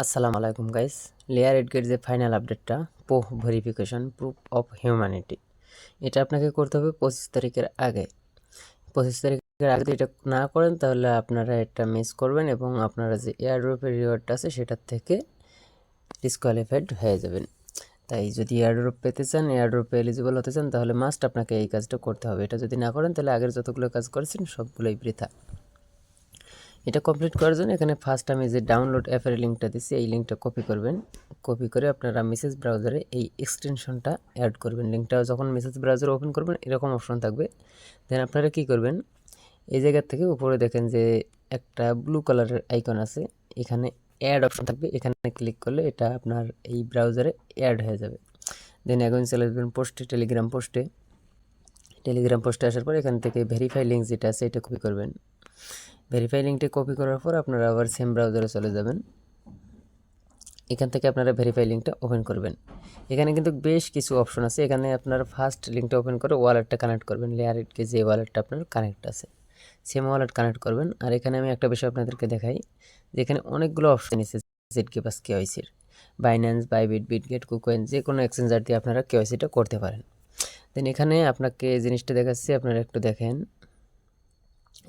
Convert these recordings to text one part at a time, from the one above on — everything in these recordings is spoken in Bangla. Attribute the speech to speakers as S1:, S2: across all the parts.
S1: আসসালামু আলাইকুম গাইস লেয়ার এডগেট যে ফাইনাল আপডেটটা পোহ ভেরিফিকেশন প্রুফ অফ হিউম্যানিটি এটা আপনাকে করতে হবে পঁচিশ তারিখের আগে। পঁচিশ তারিখের আগে যদি এটা না করেন, তাহলে আপনারা এটা মিস করবেন এবং আপনারা যে এয়ারড্রপের রিওয়ার্ডটা আছে, সেটার থেকে ডিসকোয়ালিফাইড হয়ে যাবেন। তাই যদি এয়ারড্রপ পেতে চান এয়ারড্রপে এলিজিবল হতে চান, তাহলে মাস্ট আপনাকে এই কাজটা করতে হবে। এটা যদি না করেন, তাহলে আগের যতগুলো কাজ করেছেন, সবগুলোই বৃথা। এটা কমপ্লিট করার জন্য এখানে ফার্স্ট আমি যে ডাউনলোড অ্যাপের লিঙ্কটা দিচ্ছি এই লিঙ্কটা কপি করবেন। কপি করে আপনারা মেসেজ ব্রাউজারে এই এক্সটেনশনটা অ্যাড করবেন। লিঙ্কটা যখন মেসেজ ব্রাউজার ওপেন করবেন, এরকম অপশন থাকবে। দেন আপনারা কি করবেন? এই জায়গার থেকে উপরে দেখেন যে একটা ব্লু কালারের আইকন আছে। এখানে অ্যাড অপশন থাকবে। এখানে ক্লিক করলে এটা আপনার এই ব্রাউজারে অ্যাড হয়ে যাবে। দেন এখন চলে আসবেন পোস্টে টেলিগ্রাম পোস্টে টেলিগ্রাম পোস্টে আসার পর এখান থেকে ভেরিফাই লিঙ্ক যেটা আছে, এটা কপি করবেন। ভেরিফাই লিঙ্কটি কপি করার পর আপনারা আবার সেম ব্রাউজারে চলে যাবেন। এখান থেকে আপনারা ভেরিফাই লিঙ্কটা ওপেন করবেন। এখানে কিন্তু বেশ কিছু অপশন আছে। এখানে আপনারা ফার্স্ট লিঙ্কটা ওপেন করে ওয়ালেটটা কানেক্ট করবেন। লেয়ারকে যে ওয়ালেটটা আপনার কানেক্ট আছে সেম ওয়ালেট কানেক্ট করবেন। আর এখানে আমি একটা বিষয় আপনাদেরকে দেখাই, যে এখানে অনেকগুলো অপশন এসেছে জেড কে পাস কেওয়াইসির বাইন্যান্স বাইবিট বিটগেট কুকোয়েন যে কোনো এক্সচেঞ্জার দিয়ে আপনারা কেওয়াইসিটা করতে পারেন। দেন এখানে আপনাকে জিনিসটা দেখাচ্ছি, আপনারা একটু দেখেন।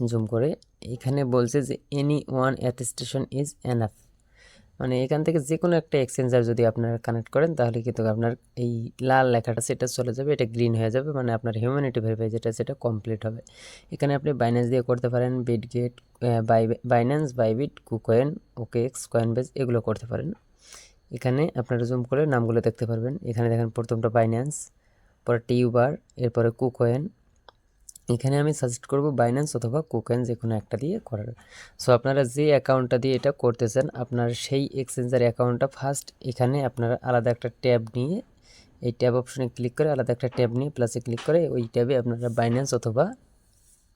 S1: জুম করে। এখানে বলছে যে any one attestation is enough মানে এখান থেকে যে কোনো একটা এক্সচেঞ্জার যদি আপনারা কানেক্ট করেন, তাহলে কিন্তু আপনার এই লাল লেখাটা সেটা চলে যাবে, এটা গ্রিন হয়ে যাবে মানে আপনার হিউম্যানিটি ভেরিফাই যেটা, সেটা কমপ্লিট হবে। এখানে আপনি বাইন্যান্স দিয়ে করতে পারেন Bitget by Binance Bybit KuCoin OKX Coinbase এগুলো করতে পারেন। এখানে আপনারা জুম করে নামগুলো দেখতে পারবেন। এখানে দেখেন প্রথমটা বাইন্যান্স পরে টিউবার এরপরে কুকয়েন এখানে আমি সাজেস্ট করব বাইন্যান্স অথবা কুকেন যে কোনো একটা দিয়ে করার। সো আপনারা যে অ্যাকাউন্টটা দিয়ে এটা করতেছেন, আপনার সেই এক্সচেঞ্জার অ্যাকাউন্টটা ফার্স্ট এখানে আপনারা আলাদা একটা ট্যাব নিয়ে, এই ট্যাব অপশনে ক্লিক করে আলাদা একটা ট্যাব নিয়ে প্লাসে ক্লিক করে ওই ট্যাবে আপনারা বাইন্যান্স অথবা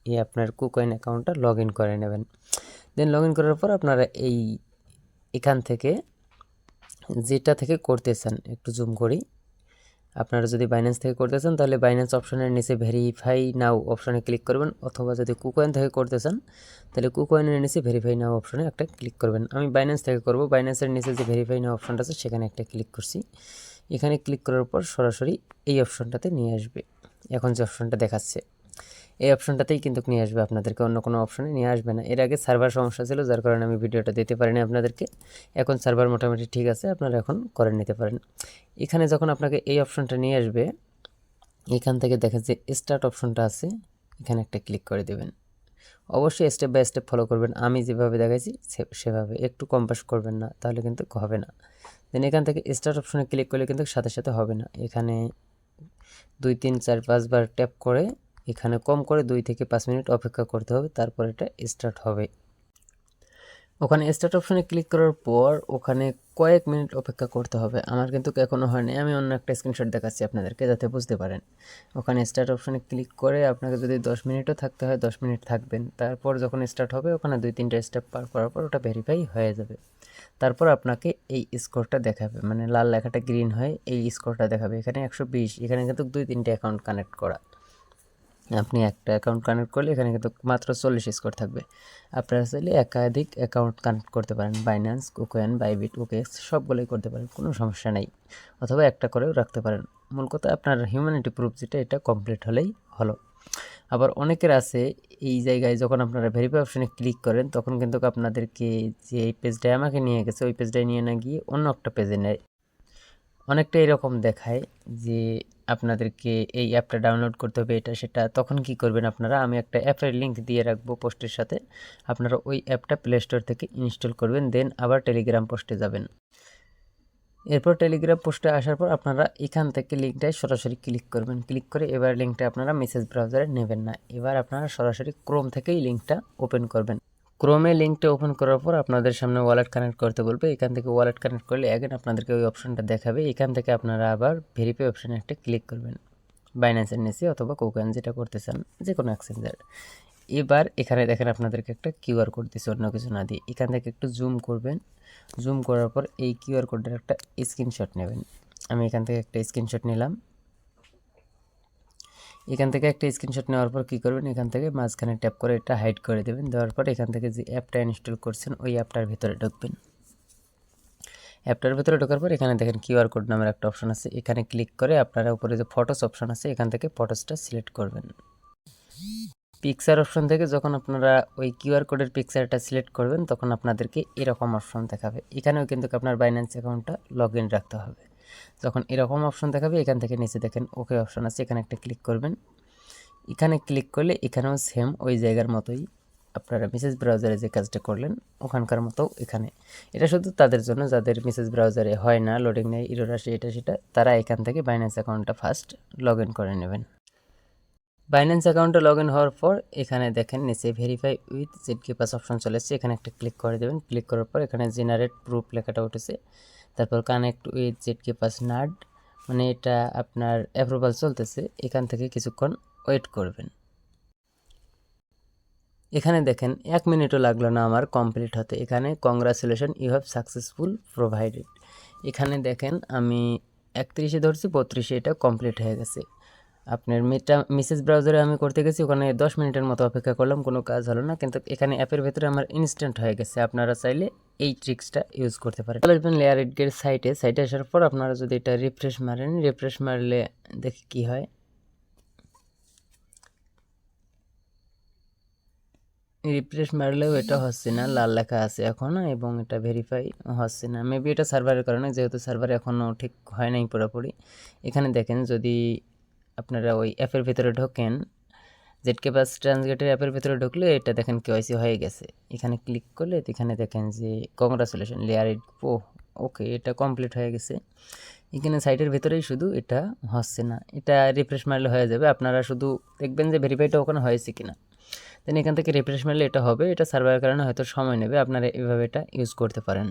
S1: এই আপনার কুকয়েন অ্যাকাউন্টটা লগ ইন করে নেবেন। দেন লগ ইন করার পর আপনারা এই, এখান থেকে যেটা থেকে করতে চান একটু জুম করি। আপনারা যদি বাইন্যান্স থেকে করতে চান, তাহলে বাইন্যান্স অপশনের নিচে ভেরিফাই নাও অপশনে ক্লিক করবেন, অথবা যদি কুকয়েন থেকে করতে চান, তাহলে কুকয়েনের নিচে ভেরিফাই নাও অপশনে একটা ক্লিক করবেন। আমি বাইন্যান্স থেকে করব। বাইন্যান্সের নিচে যে ভেরিফাই নাও অপশনটা আছে, সেখানে একটা ক্লিক করছি। এখানে ক্লিক করার পর সরাসরি এই অপশনটাতে নিয়ে আসবে। এখন যে অপশনটা দেখাচ্ছে। এই অপশনটাতেই কিন্তু নিয়ে আসবে আপনাদেরকে, অন্য কোনো অপশনে নিয়ে আসবে না। এর আগে সার্ভার সমস্যা ছিল, যার কারণে আমি ভিডিওটা দিতে পারিনি আপনাদেরকে। এখন সার্ভার মোটামুটি ঠিক আছে, আপনারা এখন করে নিতে পারেন। এখানে যখন আপনাকে এই অপশনটা নিয়ে আসবে, এখান থেকে দেখেন যে স্টার্ট অপশনটা আছে, এখানে একটা ক্লিক করে দেবেন। অবশ্যই স্টেপ বাই স্টেপ ফলো করবেন। আমি যেভাবে দেখাইছি সেভাবে। একটু কম্পাস করবেন না, তাহলে কিন্তু হবে না। দেন এখান থেকে স্টার্ট অপশনে ক্লিক করলে কিন্তু সাথে সাথে হবে না। এখানে দুই, তিন, চার, পাঁচবার ট্যাপ করে এখানে কম করে দুই থেকে পাঁচ মিনিট অপেক্ষা করতে হবে, তারপর এটা স্টার্ট হবে। ওখানে স্টার্ট অপশনে ক্লিক করার পর ওখানে কয়েক মিনিট অপেক্ষা করতে হবে। আমার কিন্তু এখনও হয়নি, আমি অন্য একটা স্ক্রিনশট দেখাচ্ছি আপনাদেরকে যাতে বুঝতে পারেন। ওখানে স্টার্ট অপশনে ক্লিক করে আপনাকে যদি দশ মিনিটও থাকতে হয়, দশ মিনিট থাকবেন। তারপর যখন স্টার্ট হবে, ওখানে দুই তিনটা স্টেপ পার করার পর ওটা ভেরিফাই হয়ে যাবে। তারপর আপনাকে এই স্কোরটা দেখাবে মানে লাল লেখাটা গ্রিন হয়, এই স্কোরটা দেখাবে। এখানে একশো বিশ, এখানে কিন্তু দুই তিনটে অ্যাকাউন্ট কানেক্ট করা। আপনি একটা অ্যাকাউন্ট কানেক্ট করলে এখানে কিন্তু মাত্র চল্লিশ স্কোর থাকবে। আপনারা চাইলে একাধিক অ্যাকাউন্ট কানেক্ট করতে পারেন। বাইন্যান্স কুকোয়েন বাইবিট ওকেক্স সবগুলোই করতে পারেন, কোনো সমস্যা নেই। অথবা একটা করেও রাখতে পারেন। মূল কথা আপনার হিউম্যানিটি প্রুফ যেটা, এটা কমপ্লিট হলেই হলো। আবার অনেকের আছে, এই জায়গায় যখন আপনারা ভেরিফাই অপশনে ক্লিক করেন, তখন কিন্তু আপনাদেরকে যে এই পেজটায় আমাকে নিয়ে গেছে, ওই পেজটায় নিয়ে না গিয়ে অন্য একটা পেজে নেয়। অনেকটা এরকম দেখায় যে আপনাদেরকে এই অ্যাপটা ডাউনলোড করতে হবে, এটা সেটা। তখন কি করবেন আপনারা? আমি একটা অ্যাপের লিঙ্ক দিয়ে রাখব পোস্টের সাথে। আপনারা ওই অ্যাপটা প্লে স্টোর থেকে ইনস্টল করবেন দেন আবার টেলিগ্রাম পোস্টে যাবেন। এরপর টেলিগ্রাম পোস্টে আসার পর আপনারা এখান থেকে লিঙ্কটায় সরাসরি ক্লিক করবেন। ক্লিক করে এবার লিঙ্কটা আপনারা মেসেজ ব্রাউজারে নেবেন না। এবার আপনারা সরাসরি ক্রোম থেকেই লিঙ্কটা ওপেন করবেন। ক্রোমে লিঙ্কটা ওপেন করার পর আপনাদের সামনে ওয়ালেট কানেক্ট করতে বলবে। এখান থেকে ওয়ালেট কানেক্ট করলে অ্যাগেন আপনাদেরকে ওই অপশনটা দেখাবে। এখান থেকে আপনারা আবার ভেরিফাই অপশানে একটা ক্লিক করবেন। বাইন্যান্সের নিচে অথবা কোকান যেটা করতে চান যে কোনো এক্সচেঞ্জার এবার এখানে দেখেন আপনাদেরকে একটা কিউআর কোড দিচ্ছে অন্য কিছু না দিয়ে। এখান থেকে একটু জুম করবেন। জুম করার পর এই কিউআর কোডের একটা স্ক্রিনশট নেবেন। আমি এখান থেকে একটা স্ক্রিনশট নিলাম। এখান থেকে একটা স্ক্রিনশট নেওয়ার পর কী করবেন? এখান থেকে মাঝখানে ট্যাপ করে এটা হাইড করে দেবেন। দেওয়ার পর এখান থেকে যে অ্যাপটা ইনস্টল করছেন, ওই অ্যাপটার ভিতরে ঢুকবেন। অ্যাপটার ভিতরে ঢোকার পর এখানে দেখেন কিউআর কোড নামের একটা অপশন আছে। এখানে ক্লিক করে আপনারা উপরে যে ফটোস অপশন আছে, এখান থেকে ফটোসটা সিলেক্ট করবেন। পিকচার অপশন থেকে যখন আপনারা ওই কিউআর কোডের পিকচারটা সিলেক্ট করবেন, তখন আপনাদেরকে এরকম অপশন দেখাবে। এখানেও কিন্তু আপনার বাইন্যান্স অ্যাকাউন্টটা লগ রাখতে হবে। যখন এরকম অপশন দেখাবে, এখান থেকে নিচে দেখেন ওকে অপশন আছে, এখানে একটা ক্লিক করবেন। এখানে ক্লিক করলে এখানেও সেম ওই জায়গার মতোই আপনারা মেসেজ ব্রাউজারে যে কাজটা করলেন, ওখানকার মতো এখানে। এটা শুধু তাদের জন্য, যাদের মেসেজ ব্রাউজারে হয় না লোডিং নেই ইরোর আসে, এটা সেটা, তারা এখান থেকে বাইন্যান্স অ্যাকাউন্টটা ফার্স্ট লগ ইন করে নেবেন। বাইন্যান্স অ্যাকাউন্টে লগ ইন হওয়ার পর, এখানে দেখেন, নিচে verify with ZK pass option চলে এসেছে, এখানে একটা ক্লিক করে দেবেন। ক্লিক করার পর এখানে জেনারেট প্রুফ লেখাটা উঠেছে। তারপর কানেক্ট উইথ জেডকে পাস নাড মানে এটা আপনার অ্যাপ্রুভাল চলতেছে, এখান থেকে কিছুক্ষণ ওয়েট করবেন। এখানে দেখেন, এক মিনিটও লাগল না আমার কমপ্লিট হতে। এখানে congratulation you have successful provided এখানে দেখেন, আমি একত্রিশে ধরছি, বত্রিশে এটা কমপ্লিট হয়ে গেছে। আপনার মেটা মেসেজ ব্রাউজারে আমি করতে গেছি, ওখানে দশ মিনিটের মতো অপেক্ষা করলাম, কোনো কাজ হলো না। কিন্তু এখানে অ্যাপের ভেতরে আমার ইনস্ট্যান্ট হয়ে গেছে। আপনারা চাইলে এই ট্রিক্সটা ইউজ করতে পারেন। চলে আসবেন লেয়ার এডগের সাইটে সাইটে আসার পর আপনারা যদি এটা রিফ্রেশ মারেন রিফ্রেশ মারলে দেখি কি হয়। রিফ্রেশ মারলেও এটা হচ্ছে না, লাল লেখা আছে এখনও এবং এটা ভেরিফাই হচ্ছে না। মেবি এটা সার্ভারের কারণে, যেহেতু সার্ভার এখনও ঠিক হয় নাই পুরোপুরি। এখানে দেখেন যদি আপনারা ওই অ্যাপের ভিতরে ঢোকেন জেডকে পাস ট্রান্সগেটের অ্যাপের ভিতরে ঢুকলে এটা দেখেন কেওয়াইসি হয়ে গেছে। এখানে ক্লিক করলে এখানে দেখেন যে কংগ্রাচুলেশন লেয়ার ইট ও ওকে এটা কমপ্লিট হয়ে গেছে। এখানে সাইটের ভিতরেই শুধু এটা হচ্ছে না, এটা রিফ্রেশ মারলে হয়ে যাবে। আপনারা শুধু দেখবেন যে ভেরিফাইটা ওখানে হয়েছে কি না দেন এখান থেকে রিফ্রেশ মারলে এটা হবে, এটা সার্ভারের কারণে হয়তো সময় নেবে, আপনারা এভাবে এটা ইউজ করতে পারেন।